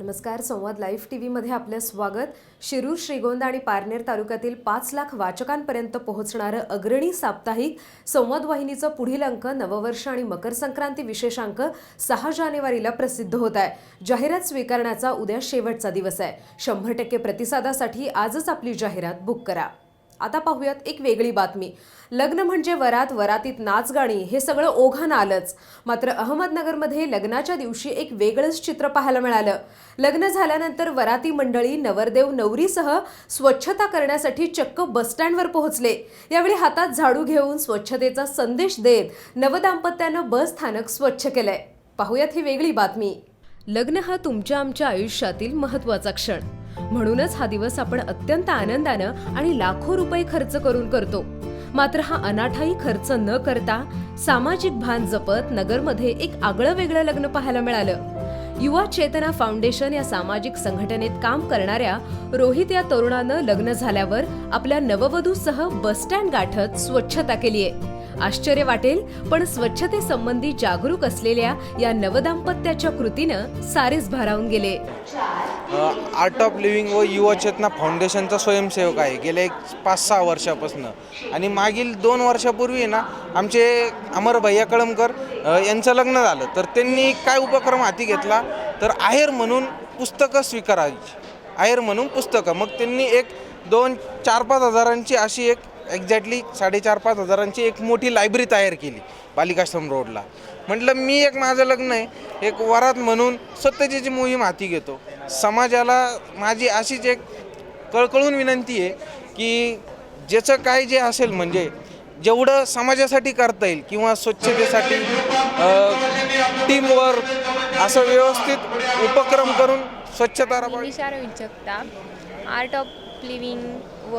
नमस्कार संवाद live T व्हीमध्ये आपलं स्वागत. शिरूर श्रीगोंदा आणि पारनेर तालुक्यातील पाच लाख वाचकांपर्यंत पोहोचणारं अग्रणी साप्ताहिक संवाद वाहिनीचं पुढील अंक नववर्ष आणि मकर संक्रांती विशेषांक सहा जानेवारीला प्रसिद्ध होत आहे. जाहिरात स्वीकारण्याचा उद्या शेवटचा दिवस आहे. शंभर टक्के प्रतिसादासाठी आजच आपली जाहिरात बुक करा. आता पाहूयात एक वेगळी बातमी. लग्न म्हणजे वरात वरातीत नाच गाणी हे सगळं ओघानं आलंच. मात्र अहमदनगरमध्ये लग्नाच्या दिवशी एक वेगळंच चित्र पाहायला मिळालं. लग्न झाल्यानंतर वराती मंडळी नवरदेव नवरीसह स्वच्छता करण्यासाठी चक्क बसस्टँडवर पोहोचले. यावेळी हातात झाडू घेऊन स्वच्छतेचा संदेश देत नवदाम्पत्यानं बस स्थानक स्वच्छ केलंय. पाहूयात ही वेगळी बातमी. लग्न हा तुमच्या आमच्या आयुष्यातील महत्त्वाचा क्षण. म्हणूनच हा दिवस आपण अत्यंत आनंदानं आणि लाखो रुपये खर्च करून करतो. मात्र हा अनाठाई खर्च न करता सामाजिक भान जपत नगरमध्ये एक आगळं वेगळं लग्न पाहायला मिळालं. युवा चेतना फाउंडेशन या सामाजिक संघटनेत काम करणाऱ्या रोहित या तरुणानं लग्न झाल्यावर आपल्या नववधूसह बसस्टँड गाठत स्वच्छता केली आहे. आश्चर्य वाटेल पण स्वच्छतेसंबंधी जागरूक असलेल्या या नवदाम्पत्याच्या कृतीनं सारेच भारावून गेले. आर्ट ऑफ लिव्हिंग व युवा चेतना फाउंडेशनचा स्वयंसेवक आहे. गेल्या एक पाच सहा वर्षापासून. आणि मागील दोन वर्षापूर्वी ना आमचे अमर भैया कळमकर यांचं लग्न झालं. तर त्यांनी काय उपक्रम हाती घेतला? तर आहेर म्हणून पुस्तकं स्वीकारायची. आहेर म्हणून पुस्तकं. मग त्यांनी एक दोन चार पाच हजारांची अशी एक एक्झॅक्टली साडेचार पाच हजारांची एक मोठी लायब्ररी तयार केली बालिकाश्रम रोडला. म्हटलं मी एक माझं लग्न आहे एक वरात म्हणून स्वच्छतेची मोहीम हाती घेतो. समाजाला माझी अशीच एक कळकळून विनंती आहे की ज्याचं काय जे असेल म्हणजे जेवढं समाजासाठी करता येईल किंवा स्वच्छतेसाठी टीमवर्क असं व्यवस्थित उपक्रम करून स्वच्छता राबवावी. निशार आर्ट ऑफ लिव्हिंग व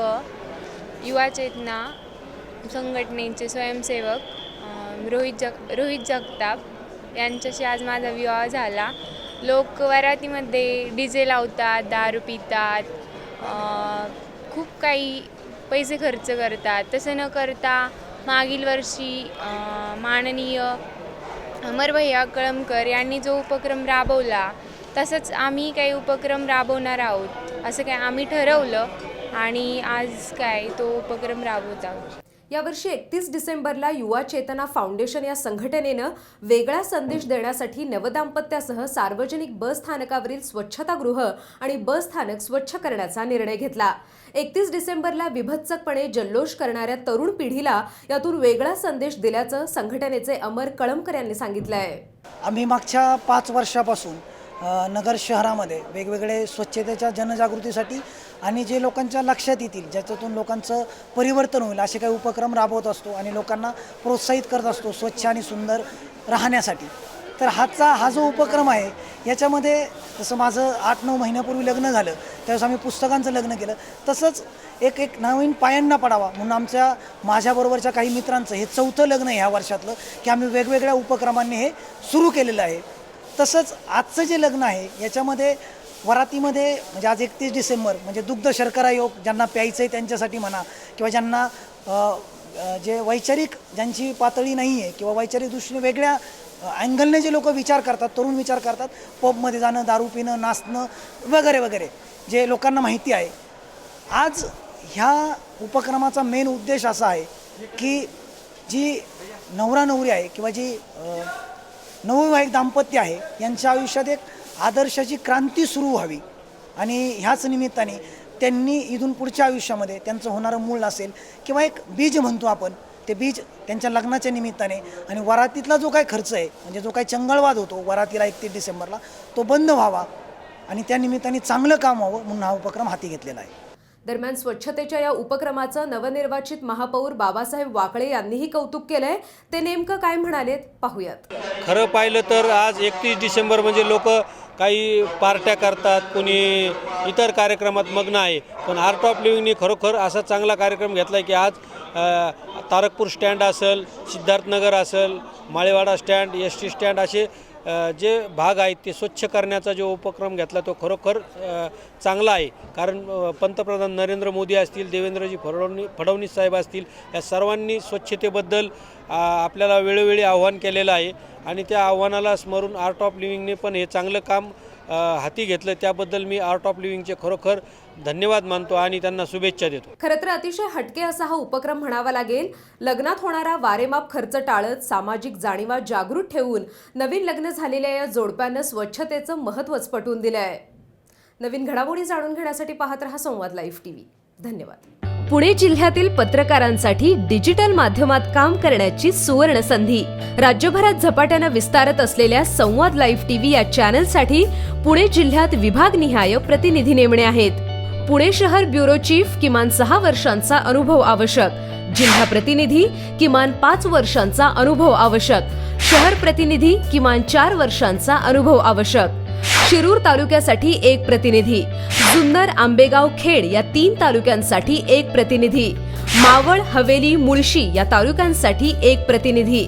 युवा चेतना संघटनेचे स्वयंसेवक रोहित जग रोहित जगताप यांच्याशी आज माझा विवाह झाला. लोक वरातीमध्ये डी जे लावतात दारू पितात खूप काही पैसे खर्च करतात. तसं न करता मागील वर्षी माननीय अमर भैया कळमकर यांनी जो उपक्रम राबवला तसंच आम्ही काही उपक्रम राबवणार आहोत असं काय आम्ही ठरवलं. आणि आज काय तो उपक्रम राबवत? आहोत यावर्षी एकतीस डिसेंबरला युवा चेतना फाउंडेशन या संघटनेनं वेगळा संदेश देण्यासाठी नवदाम्पत्यासह सार्वजनिक बस स्थानकावरील स्वच्छतागृह आणि बस स्थानक स्वच्छ करण्याचा निर्णय घेतला. एकतीस डिसेंबरला विभत्सकपणे जल्लोष करणाऱ्या तरुण पिढीला यातून वेगळा संदेश दिल्याचं संघटनेचे अमर कळमकर यांनी सांगितलंय. आम्ही मागच्या पाच वर्षापासून नगर शहरामध्ये वेगवेगळे स्वच्छतेच्या जनजागृतीसाठी आणि जे लोकांच्या लक्षात येतील ज्याच्यातून लोकांचं परिवर्तन होईल असे काही उपक्रम राबवत असतो आणि लोकांना प्रोत्साहित करत असतो स्वच्छ आणि सुंदर राहण्यासाठी. तर हाचा हा जो उपक्रम आहे याच्यामध्ये जसं माझं आठ नऊ महिन्यापूर्वी लग्न झालं त्यावेळेस आम्ही पुस्तकांचं लग्न केलं तसंच एक एक नवीन पायांना पडावा म्हणून आमच्या माझ्याबरोबरच्या काही मित्रांचं हे चौथं लग्न आहे ह्या वर्षातलं की आम्ही वेगवेगळ्या उपक्रमांनी हे सुरू केलेलं आहे. तसंच आजचं जे लग्न आहे याच्यामध्ये वरातीमध्ये म्हणजे आज एकतीस डिसेंबर म्हणजे दुग्ध शर्करा योग ज्यांना प्यायचं आहे त्यांच्यासाठी म्हणा किंवा ज्यांना जे वैचारिक ज्यांची पातळी नाही आहे किंवा वैचारिक दृष्टीने वेगळ्या अँगलने जे लोक विचार करतात तरुण विचार करतात पबमध्ये जाणं दारू पिणं नाचणं वगैरे वगैरे जे लोकांना माहिती आहे. आज ह्या उपक्रमाचा मेन उद्देश असा आहे की जी नवरा नवरी आहे किंवा जी नवविवाहित दाम्पत्य आहे. यांच्या आयुष्यात एक आदर्शाची क्रांती सुरू व्हावी. आणि ह्याच निमित्ताने त्यांनी इथून पुढच्या आयुष्यामध्ये त्यांचं होणारं मूळ असेल किंवा एक बीज म्हणतो आपण ते बीज त्यांच्या लग्नाच्या निमित्ताने आणि वरातीतला जो काही खर्च आहे म्हणजे जो काही चंगळवाद होतो वरातीला एकतीस डिसेंबरला तो बंद व्हावा आणि त्या निमित्ताने चांगलं काम व्हावं म्हणून हा उपक्रम हाती घेतलेला आहे. दरम्यान स्वच्छतेच्या या उपक्रमाचं नवनिर्वाचित महापौर बाबासाहेब वाकळे यांनीही कौतुक केलंय. ते नेमकं काय म्हणालेत पाहूयात. खरं पाहिलं तर आज एकतीस डिसेंबर म्हणजे लोक काही पार्ट्या करतात कोणी इतर कार्यक्रमात मग्न आहे. पण आर्ट ऑफ लिव्हिंगनी खरोखर असा चांगला कार्यक्रम घेतला आहे की आज तारकपूर स्टँड असेल सिद्धार्थनगर असेल Malewada stand S T stand असे जे भाग आहेत ते स्वच्छ करण्याचा जो उपक्रम घेतला तो खरोखर चांगला आहे. कारण पंतप्रधान नरेंद्र मोदी असतील देवेंद्रजी फडवणी फडणवीस साहेब असतील या सर्वांनी स्वच्छतेबद्दल आपल्याला वेळोवेळी आव्हान केलेलं आहे. आणि त्या आव्हानाला स्मरून आर्ट ऑफ लिव्हिंगने पण हे चांगलं काम हाती घेतलं. त्याबद्दल मी आर्ट ऑफ लिव्हिंगचे खरोखर धन्यवाद मानतो आणि त्यांना शुभेच्छा देतो. खरं तर अतिशय हटके असा हा उपक्रम म्हणावा लागेल. लग्नात होणारा वारेमाप खर्च टाळत सामाजिक जाणीवा जागृत ठेवून नवीन लग्न झालेल्या या जोडप्यानं स्वच्छतेचं महत्त्वच पटवून दिलं आहे नवीन घडामोडी जाणून घेण्यासाठी पाहत रहा संवाद लाईव्ह टीव्ही धन्यवाद. पुणे जिल्ह्यातील पत्रकारांसाठी डिजिटल माध्यमात काम करण्याची सुवर्ण संधी राज्यभरात झपाट्यानं विस्तारत असलेल्या संवाद लाईव्ह टीव्ही या चॅनलसाठी पुणे जिल्ह्यात विभागनिहाय प्रतिनिधी नेमणे आहेत. पुणे शहर ब्युरो चीफ किमान सहा वर्षांचा अनुभव आवश्यक. जिल्हा प्रतिनिधी किमान पाच वर्षांचा अनुभव आवश्यक. शहर प्रतिनिधी किमान चार वर्षांचा अनुभव आवश्यक. शिरूर तालुक्यासाठी एक प्रतिनिधी जुन्नर आंबेगाव खेड या तीन तालुक्यांसाठी एक प्रतिनिधी मावळ हवेली मुळशी या तालुक्यांसाठी एक प्रतिनिधी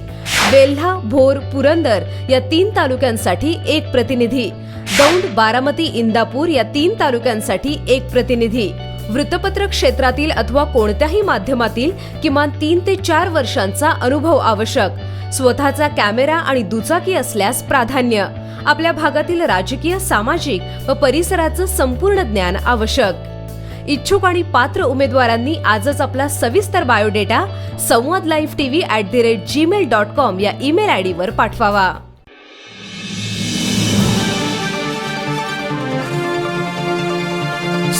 वेल्हा भोर पुरंदर या तीन तालुक्यांसाठी एक प्रतिनिधी दौंड बारामती इंदापूर या तीन तालुक्यांसाठी एक प्रतिनिधी. वृत्तपत्र क्षेत्रातील अथवा कोणत्याही माध्यमातील किमान तीन ते चार वर्षांचा अनुभव आवश्यक. स्वतःचा कॅमेरा आणि दुचाकी असल्यास प्राधान्य. आपल्या भागातील राजकीय सामाजिक व परिसराचं संपूर्ण ज्ञान आवश्यक. इच्छुक आणि पात्र उमेदवारांनी आजच आपला सविस्तर biodata Samvad live TV at the rate Gmail dot com या ईमेल आय डीवर पाठवावा.